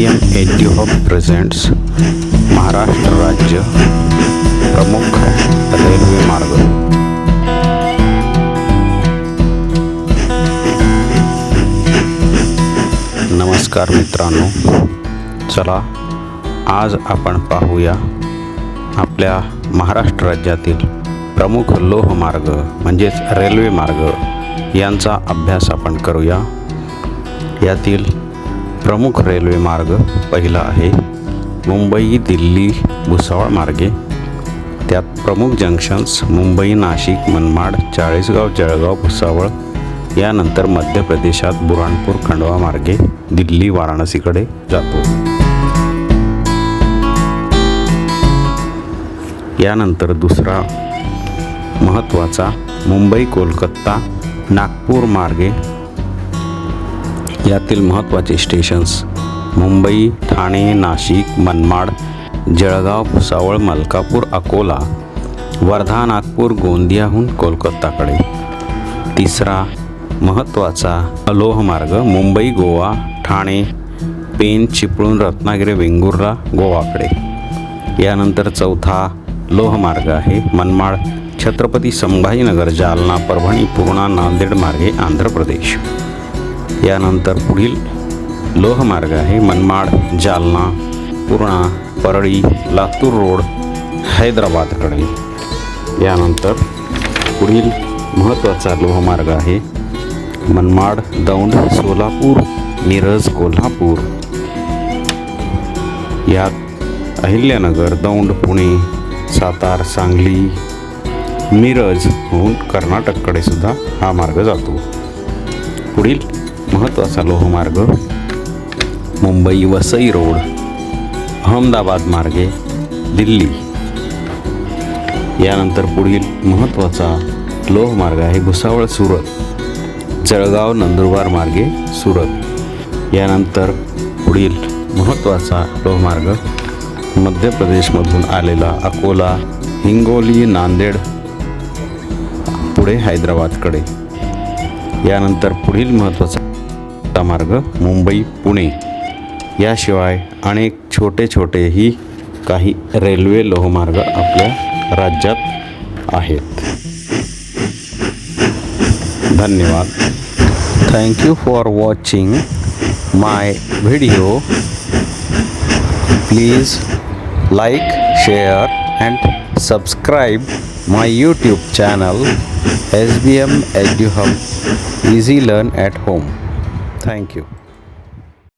Hub presents Maharashtra राज्य प्रमुख railway मार्ग नमस्कार मित्रांनो चला आज आपण पाहूया आपल्या महाराष्ट्र राज्यातील प्रमुख लोहमार्ग म्हणजेच रेल्वे मार्ग यांचा अभ्यास आपण करूया. यातील प्रमुख रेल्वे मार्ग पहिला आहे मुंबई दिल्ली भुसावळ मार्गे. त्यात प्रमुख जंक्शन्स मुंबई नाशिक मनमाड चाळीसगाव जळगाव भुसावळ यानंतर मध्य प्रदेशात बुराणपूर खंडवा मार्गे दिल्ली वाराणसीकडे जातो. यानंतर दुसरा महत्त्वाचा मुंबई कोलकाता नागपूर मार्गे यातील महत्त्वाचे स्टेशन्स मुंबई ठाणे नाशिक मनमाड जळगाव भुसावळ मलकापूर अकोला वर्धा नागपूर गोंदियाहून कोलकाताकडे. तिसरा महत्त्वाचा लोहमार्ग मुंबई गोवा ठाणे पेन चिपळूण रत्नागिरी वेंगुर्ला गोवाकडे. यानंतर चौथा लोहमार्ग आहे मनमाड छत्रपती संभाजीनगर जालना परभणी पूर्णा नांदेड मार्गे आंध्र प्रदेश. यानंतर पुढील लोहमार्ग आहे. मनमाड जालना पूर्णा परळी लातूर रोड हैदराबादकडे. यानंतर पुढील महत्त्वाचा लोहमार्ग आहे. मनमाड दौंड सोलापूर मिरज कोल्हापूर. यात अहिल्यानगर दौंड पुणे सातार सांगली मिरज होऊन कर्नाटककडे सुद्धा हा मार्ग जातो. पुढील महत्त्वाचा लोहमार्ग मुंबई वसई रोड अहमदाबाद मार्गे दिल्ली. यानंतर पुढील महत्त्वाचा लोहमार्ग आहे भुसावळ सुरत जळगाव नंदुरबार मार्गे सुरत. यानंतर पुढील महत्त्वाचा लोहमार्ग मध्य प्रदेशमधून आलेला अकोला हिंगोली नांदेड पुढे हैदराबादकडे. यानंतर पुढील महत्त्वाचा मार्ग मुंबई पुणे. याशिवाय अनेक छोटे छोटेही काही रेल्वे लोहमार्ग आपल्या राज्यात आहेत. धन्यवाद. Thank you for watching my video please like share and subscribe my YouTube channel S B M Eduhub easy learn at home thank you